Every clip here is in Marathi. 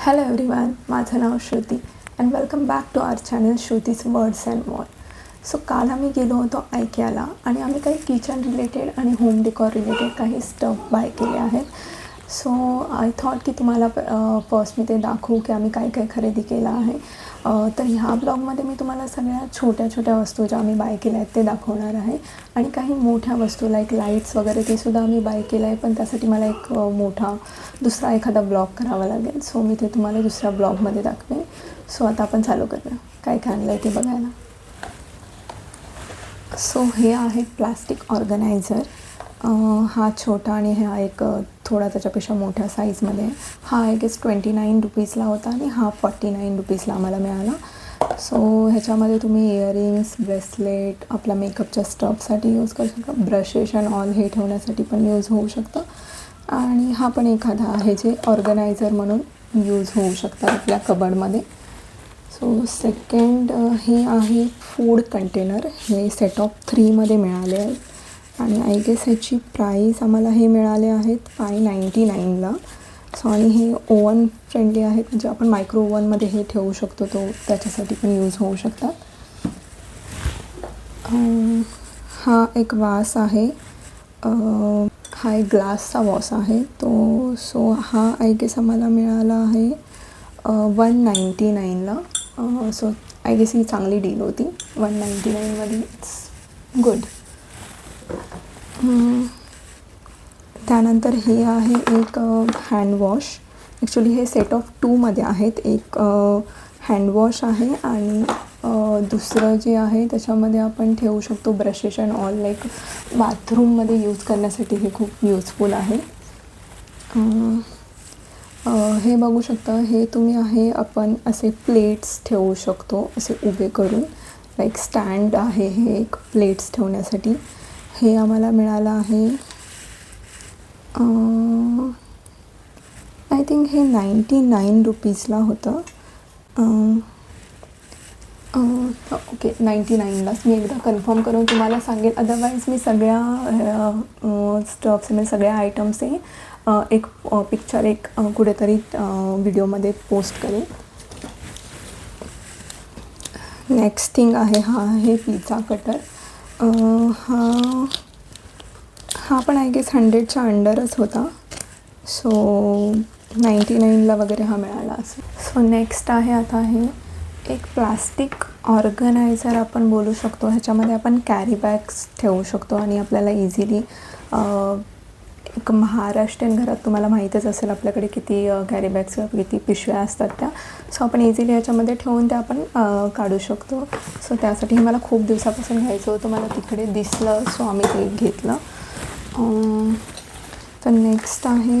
हॅलो एव्हरीवन माझं नाव Shruti and welcome back to our channel Shruti's words and mall so काल आम्ही गेलो होतो ऐक्याला आणि आम्ही काही किचन रिलेटेड आणि होम डेकॉर रिलेटेड काही स्टफ बाय केले आहेत. सो आय थॉट की तुम्हाला फर्स्ट मी ते दाखवू की आम्ही काय काय खरेदी केलं आहे. तर ह्या ब्लॉगमध्ये मी तुम्हाला सगळ्या छोट्या छोट्या वस्तू ज्या आम्ही बाय केल्या आहेत ते दाखवणार आहे. आणि काही मोठ्या वस्तू लाईक लाईट्स वगैरे ते सुद्धा आम्ही बाय केलं आहे. पण त्यासाठी मला एक मोठा दुसरा एखादा ब्लॉग करावा लागेल. सो मी ते तुम्हाला दुसऱ्या ब्लॉगमध्ये दाखवेन. सो आता आपण चालू करूया. काय काय आणलं आहे ते बघायला. सो हे आहे प्लास्टिक ऑर्गनायझर हा छोटा आणि हा एक थोडा त्याच्यापेक्षा मोठ्या साईजमध्ये हा आय गेस ट्वेंटी नाईन रुपीजला होता आणि हा फॉर्टी नाईन रुपीजला आम्हाला मिळाला. सो ह्याच्यामध्ये तुम्ही इयरिंग्स ब्रेसलेट आपल्या मेकअपच्या स्टफसाठी यूज करू शकता. ब्रशेस अँड ऑल हे ठेवण्यासाठी पण यूज होऊ शकतं. आणि हा पण एखादा आहे जे ऑर्गनायझर म्हणून यूज होऊ शकतात आपल्या कबडमध्ये सो सेकंड हे आहे फूड कंटेनर हे सेट ऑफ थ्रीमध्ये मिळाले आहेत आणि आय गेस ह्याची प्राईस आम्हाला हे मिळाले आहेत फाय नाईंटी नाईनला सो आणि हे ओवन फ्रेंडली आहेत म्हणजे आपण मायक्रो ओवनमध्ये हे ठेवू शकतो तो त्याच्यासाठी पण यूज होऊ शकतात. हा एक वास आहे. हा एक ग्लासचा वॉस आहे. तो सो हा आय गेस आम्हाला मिळाला आहे वन नाईंटी नाईनला सो आय गेस ही चांगली डील होती. वन नाईंटी नाईनमध्ये इट्स गुड त्यानंतर हे आहे एक हँडवॉश ॲक्च्युली हे सेट ऑफ टूमध्ये आहेत. एक हँडवॉश आहे आणि दुसरं जे आहे त्याच्यामध्ये आपण ठेवू शकतो ब्रशेस अँड ऑल लाईक बाथरूममध्ये यूज करण्यासाठी हे खूप यूजफुल आहे. हे बघू शकता. हे तुम्ही आहे आपण असे प्लेट्स ठेवू शकतो असे उभे करून. लाईक स्टँड आहे हे एक प्लेट्स ठेवण्यासाठी. हे आम्हाला मिळालं आहे. आय थिंक हे नाईंटी नाईन रुपीजला होतं. ओके नाईंटी नाईनलाच मी एकदा कन्फर्म करून तुम्हाला सांगेन. अदरवाईज मी सगळ्या स्टफ्स म्हणजे सगळ्या आयटम्स हे एक पिक्चर एक कुठेतरी व्हिडिओमध्ये पोस्ट करेन. नेक्स्ट थिंग आहे हा आहे पिझ्झा कटर हा. हा पण आय गेस हंड्रेडच्या अंडरच होता. सो नाईंटी नाईनला वगैरे हा मिळाला असेल. सो नेक्स्ट आहे आता हे. एक प्लास्टिक ऑर्गनायझर आपण बोलू शकतो. ह्याच्यामध्ये आपण कॅरी बॅग्स ठेवू शकतो आणि आपल्याला इझिली एक महाराष्ट्रीयन घरात तुम्हाला माहीतच असेल आपल्याकडे किती कॅरी बॅग्स किती पिशव्या असतात त्या. सो आपण इझिली ह्याच्यामध्ये ठेवून त्या आपण काढू शकतो. सो त्यासाठी हे मला खूप दिवसापासून घ्यायचं होतं. मला तिकडे दिसलं सो आम्ही ते घेतलं. तर नेक्स्ट आहे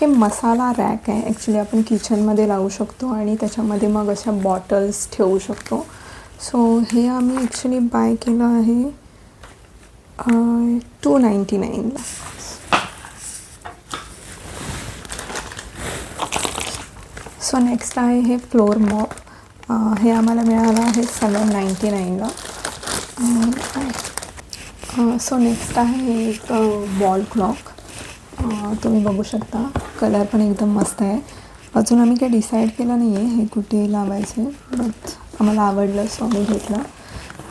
हे मसाला रॅक आहे. ॲक्च्युली आपण किचनमध्ये लावू शकतो आणि त्याच्यामध्ये मग अशा बॉटल्स ठेवू शकतो. सो हे आम्ही ॲक्च्युली बाय केलं आहे. टू नाईंटी नाईनला सो नेक्स्ट आहे हे फ्लोअर मॉप हे आम्हाला मिळालं आहे सेवन नाईंटी नाईनला सो नेक्स्ट आहे एक वॉल क्लॉक तुम्ही बघू शकता. कलर पण एकदम मस्त आहे. अजून आम्ही काही डिसाईड केलं नाही आहे हे कुठे लावायचं बट आम्हाला आवडलं सो आम्ही घेतलं.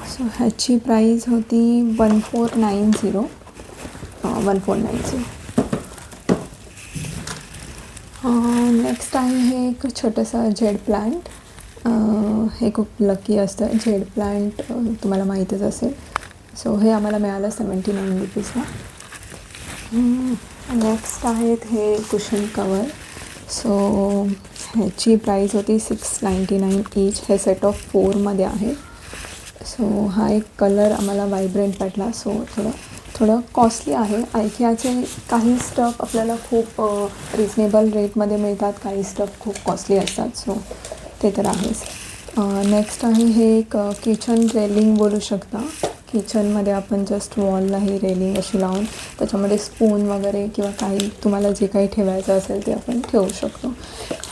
सो ह्याची प्राईज होती one four nine zero one four nine zero next आहे हे एक छोटंसं जेड प्लांट uh, हे खूप लकी असतं. झेड प्लांट uh, तुम्हाला माहीतच असेल. सो हे आम्हाला मिळालं सेवन्टी नाईन रुपीजला नेक्स्ट आहेत हे कुशन कवर सो ह्याची प्राईस होती सिक्स नाईंटी नाईन एच हे सेट ऑफ फोरमध्ये आहे. सो हा एक कलर आम्हाला वायब्रंट वाटला. सो थोडं थोडं कॉस्टली आहे. आयकियाचे काही स्टफ आपल्याला खूप रिजनेबल रेटमध्ये मिळतात. काही स्टफ खूप कॉस्टली असतात. सो ते तर आहेच. नेक्स्ट आहे हे एक किचन रेलिंग बोलू शकता. किचनमध्ये आपण जस्ट वॉलला ही रेलिंग अशी लावून. त्याच्यामध्ये स्पून वगैरे किंवा काही तुम्हाला जे काही ठेवायचं असेल ते आपण ठेवू शकतो.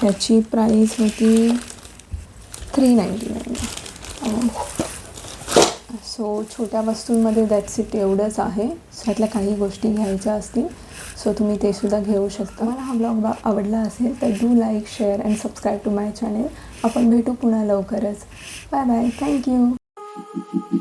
ह्याची प्राईस होती थ्री नाईंटी नाईन सो छोट्या वस्तूंमध्ये दॅट्स इट एवढंच आहे. सो त्यातल्या काही गोष्टी घ्यायच्या असतील. सो तुम्ही ते सुद्धा घेऊ शकता. मला हा ब्लॉग बा आवडला असेल तर do like share and subscribe to my channel आपण भेटू पुन्हा लवकरच. Bye bye thank you